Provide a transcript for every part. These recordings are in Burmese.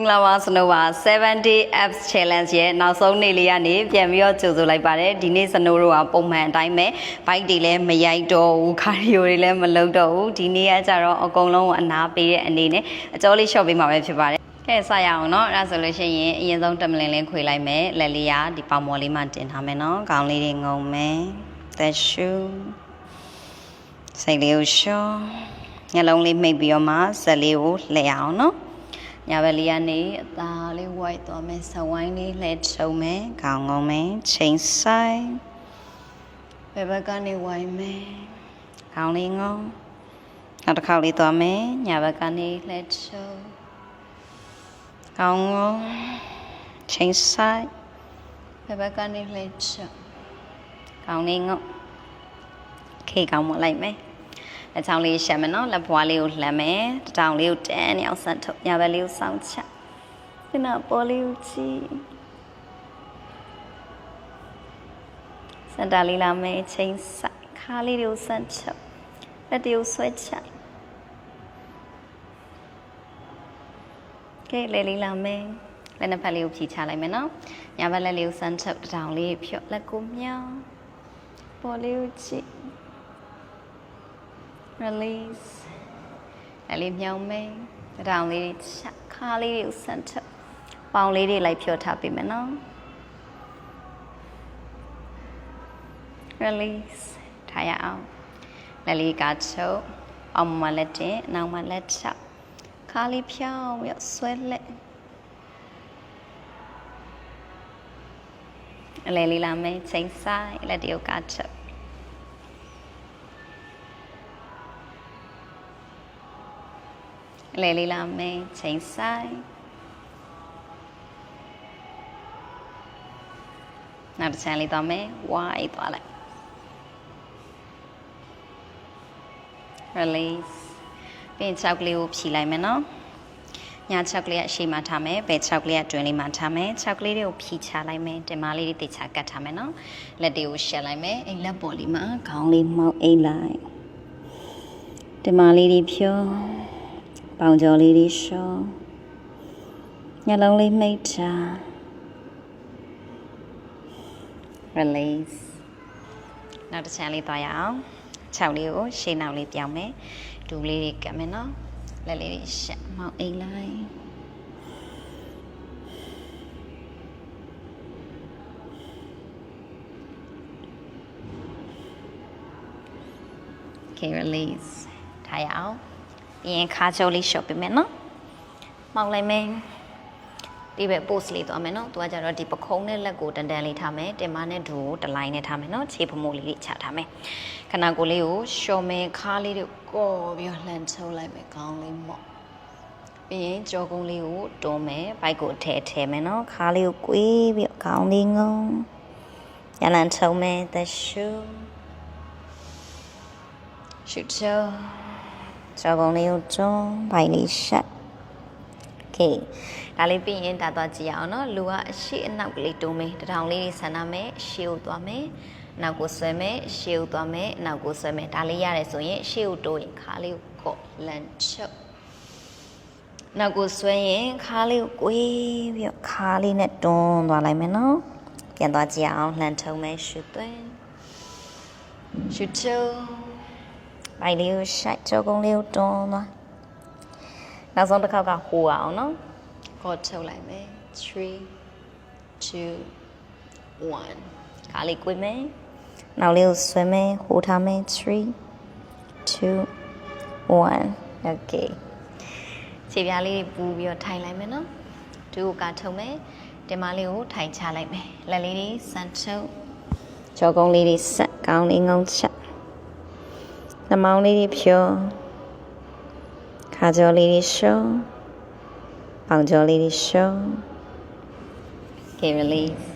င်္ဂလာပါစနိုပါ7 day apps challenge ရဲ့နောက်ဆုံးနေ့လေးကနေပြန်ပြီးတော့ကြိုဆိုလိုက်ပါတယ်ဒီနေ့စနိုတို့ကပုံမှန်အတိုင်းပဲ bike တွေလည်းမရိုက်တော့ဘူး cardio တွေလည်းမလုပ်တော့ဘူးဒီနေ့ကကြတော့အကုန်လုံးကိုအနာပေးတဲ့အနေနဲ့အကျော်လေး short ပေးမှာပဲဖြစ်ပါတယ်ကဲစရအောင်เนาะအဲ့ဒါဆိုလို့ရှိရင်အရင်ဆုံးတမလင်လေးခွေလိုက်မယ်လက်လေးကဒီပေါင်မော်လေးမှတင်ထားမယ်เนาะခေါင်းလေးတွေငုံမယ်သက်ရှူစိတ်လေးကိုရှော့ညလုံးလေးမှိတ်ပြီးတော့မှဇက်လေးကိုလှည့်အောင်เนาะ ညာဘက်လေးကနေအသားလေးဝိုက်သွားမယ်ဆဝိုင်းလေးလှည့်ချုံမယ်ခေါင်းငုံမယ်ချိန်ဆိုင်ဘယ်ဘက်ကနေဝိုင်းမယ်ခေါင်းလေးငုံနောက်တစ်ခေါက်လေးသွားမယ်ညာဘက်ကနေလှည့်ချုံခေါင်းငုံချိန်ဆိုင်ဘယ်ဘက်ကနေလှည့်ချုံခေါင်းလေးငုံခေခေါင်းမလိုက်မယ် လက်ချောင်းလေးရှက်မယ်နော်လက်ဘွားလေးကိုလှမ်းမယ်တတောင်လေးကိုတန်းနေအောင်ဆက်ထုတ်ညာဘက်လေးကိုစောင့်ချခုနပေါ်လေးကိုကြည့်စန်တာလေးလာမယ်ချိန်ဆိုင်ခါလေးတွေကိုဆန့်ချုပ်လက်တွေကိုဆွဲချကဲလေလေးလာမယ်လက်နှစ်ဖက်လေးကိုဖြီချလိုက်မယ်နော်ညာဘက်လက်လေးကိုဆန့်ချုပ်တတောင်လေးဖြော့လက်ကိုမြောင်းပေါ်လေးကိုကြည့် release အဲ့လေးမြောင်းမယ်တတောင်လေးတွေချက်ခါလေးတွေကိုဆန့်ချက်ပေါင်လေးတွေလိုက်ဖြောထားပေးမယ်နော် release ထားရအောင်လက်လေးကချုပ်အောင်မလက်တင်နောက်မလက်ချခါလေးဖြောင်းပြီးတော့ဆွဲလက်အလဲလေးလာမယ်ချိန်ဆိုင်လက်တရုပ်ကချုပ် အလဲလေးလာမယ်ချိန်ဆိုင်နောက်တစ်ချမ်းလေးသွားမယ်ဝိုင်းသွားလိုက် release ပြီးရင်6ကလေးကိုဖြီလိုက်မယ်နော်ညာ6ကလေးကအရှိမထားမယ်ဘယ်6ကလေးကတွင်လေးမှထားမယ်6ကလေးတွေကိုဖြီချလိုက်မယ်တင်မလေးတွေတိတ်ချကတ်ထားမယ်နော်လက်တွေကိုရှက်လိုက်မယ်အိမ်လက်ပေါ်လေးမှာခေါင်းလေးမောက်အိတ်လိုက်တင်မလေးတွေဖြော ပေါင်ကျော်လေးတွေရှော့ညလုံးလေးမိတ်ချာ release နောက်တစ်ချမ်းလေးသွားရအောင်6လေးကိုရှေ့နောက်လေးပြောင်းမယ်ဒူလေးတွေကပ်မယ်နော်လက်လေးတွေရှက်မောင်းအိမ်လိုက် Okay release ထားရအောင်ပြီး ရင်ခါချိုးလေးရှော့ပေးမယ်နော်မောက်လိုက်မယ်ဒီဘက် post လေးသွားမယ်နော်သူကကြတော့ဒီပခုံးနဲ့လက်ကိုတန်တန်လေးထားမယ်တင်မနဲ့ဒူကိုတလိုင်းနဲ့ထားမယ်နော်ခြေဖမိုးလေးလေးချထားမယ်ခနာကိုလေးကိုရှော့မယ်ခါလေးတွေကော်ပြီးတော့လှန်ချုံလိုက်မယ်ခေါင်းလေးမော့ပြီးရင်ကြောကုန်းလေးကိုတွန်းမယ်ဘိုက်ကိုထဲထဲမယ်နော်ခါလေးကိုကွေးပြီးတော့ခေါင်းလေးငုံရလန်ချုံမယ် the shoe shoot show ကြောကုံလေးကိုတွန်းဘိုင်လေးရှက်โอเคဒါလေးပြီးရင်ဒါသွားကြည့်ရအောင်เนาะလူကအရှိအနောက်ကလေးတွန်းမယ်တထောင်လေးဆန္ဒမယ်ရှေ့ကိုသွားမယ်နောက်ကိုဆွဲမယ်ရှေ့ကိုသွားမယ်နောက်ကိုဆွဲမယ်ဒါလေးရတယ်ဆိုရင်ရှေ့ကိုတိုးရင်ခါလေးကိုကော့လန်ချုပ်နောက်ကိုဆွဲရင်ခါလေးကိုကွေးပြီးတော့ခါလေးနဲ့တွန်းသွားလိုက်မယ်เนาะပြန်သွားကြည့်အောင်လှန်ထုံမယ်ရှုသွင်းရှုချုံ ဘိုင်လေးကိုရှိုက်ကြောကုန်းလေးကိုတွန်းသွားနောက်ဆုံးတစ်ခေါက်ကဟိုအောင်နော်ခေါ်ထုတ်လိုက်မယ်3 2 1ခါလေးကွေးမယ်နောက်လေးကိုဆွဲမယ်ဟိုထားမယ်3 2 1 okay ခြေပြားလေးပူပြီးတော့ထိုင်လိုက်မယ်နော်ဒူကထုံမယ်တင်မလေးကိုထိုင်ချလိုက်မယ်လက်လေးတွေစမ်းထုတ်ကြောကုန်းလေးတွေဆက်ကောင်းလေးငုံချ က်နှမောင်းလေးတွေဖြောခါကြောလေးတွေရှုံးပေါင်ကြောလေးတွေရှုံး Okay release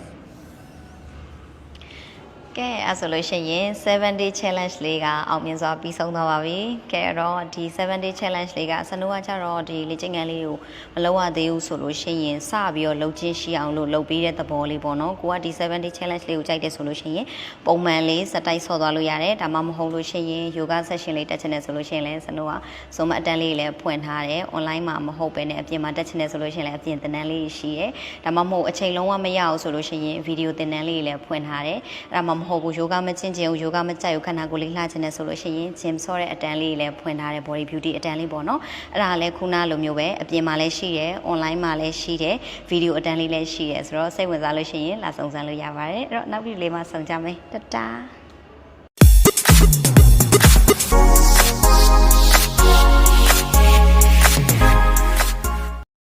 ကဲအဲ့ဆိုလို့ရှိရင်7 day challenge လေးကအောင်မြင်စွာပြီးဆုံးသွားပါပြီ။ကဲအဲ့တော့ဒီ7 day challenge လေးကစနိုးကကြတော့ဒီလေ့ကျင့်ခန်းလေးကိုမလုပ်ရသေးဘူးဆိုလို့ရှိရင်စပြီးတော့လုပ်ချင်းရှိအောင်လို့လုပ်ပေးတဲ့သဘောလေးပေါ့နော်။ကိုကဒီ7 day challenge လေးကိုကြိုက်တယ်ဆိုလို့ရှိရင်ပုံမှန်လေးစတိုက်ဆော့သွားလို့ရတယ်။ဒါမှမဟုတ်လို့ရှိရင် yoga session လေးတက်ချင်တယ်ဆိုလို့ရှိရင်လည်းစနိုးကစုံမအတန်းလေးလည်းဖွင့်ထားတယ်။ online မှာမဟုတ်ဘဲနဲ့အပြင်မှာတက်ချင်တယ်ဆိုလို့ရှိရင်လည်းအပြင်သင်တန်းလေးရှိတယ်။ဒါမှမဟုတ်အချိန်လုံးဝမရအောင်ဆိုလို့ရှိရင်ဗီဒီယိုသင်တန်းလေးလည်းဖွင့်ထားတယ်။အဲ့ဒါမှမဟုတ်ဘူး yoga မကျင့်ချင်ဘူး yoga မကြိုက်ဘူးခန္ဓာကိုယ်လေးလှချင်တယ်ဆိုလို့ရှိရင် gym ဆော့တဲ့အတန်းလေးလည်းဖွင့်ထားတယ် body beauty အတန်းလေးပေါ့နော်အဲ့ဒါလည်းခုနလိုမျိုးပဲအပြင်မှာလည်းရှိတယ် online မှာလည်းရှိတယ် video အတန်းလေးလည်းရှိတယ်ဆိုတော့စိတ်ဝင်စားလို့ရှိရင်လာစုံစမ်းလို့ရပါတယ်အဲ့တော့နောက်ဗီဒီယိုလေးမှာဆုံကြမယ်တတား